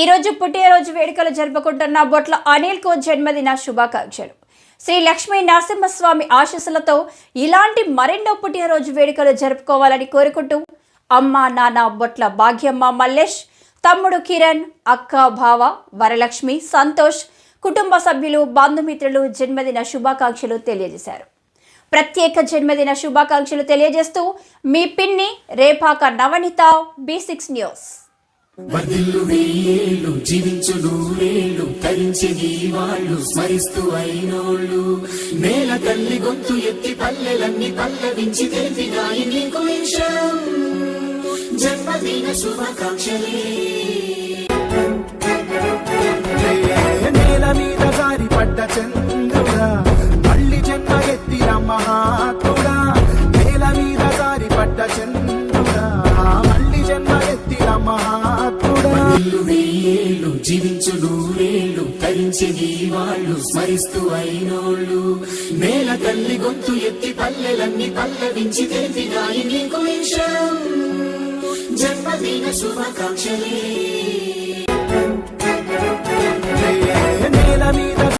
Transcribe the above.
ఈరోజు పుట్టినరోజు వేడుకలు జరుపుకుంటున్న బొట్ల అనిల్కు జన్మదిన శుభాకాంక్షలు. శ్రీ లక్ష్మీ నరసింహస్వామి ఆశీస్సులతో ఇలాంటి మరెన్నో పుట్టినరోజు వేడుకలు జరుపుకోవాలని కోరుకుంటూ అమ్మ నాన్న బొట్ల భాగ్యమ్మ మల్లేష్ తమ్ముడు కిరణ్ అక్క భావ వరలక్ష్మి సంతోష్ కుటుంబ సభ్యులు బంధుమిత్రులు జన్మదిన శుభాకాంక్షలు తెలియజేశారు. ప్రత్యేక జన్మదిన శుభాకాంక్షలు తెలియజేస్తూ మీ పిన్ని Repaka Navanitha B six news. వర్ధిల్లు వెయ్యేళ్ళు జీవించు నూరేళ్ళు తరించి వాళ్ళు స్మరిస్తూ అయినోళ్ళు. నేల తల్లి గొంతు ఎత్తి పల్లెలన్నీ పల్లవించి తెలిపినాయి నీకు జన్మదిన శుభాకాంక్షలే. నేల మీద జారి పడ్డ చంద్రుడా మళ్ళీ జన్మ ఎత్తిన మహాత్ముడా. నేల మీద జారి పడ్డ చంద్రుడా మళ్ళీ జన్మ ఎత్తిన మహా నూరేళ్ళు వాళ్ళు స్మరిస్తూ అయినోళ్ళు. నేల తల్లి గొంతు ఎత్తి పల్లెలన్నీ పల్లవించి తెలిపినాయి నీకు విషయం జన్మదిన శుభాకాంక్షలే.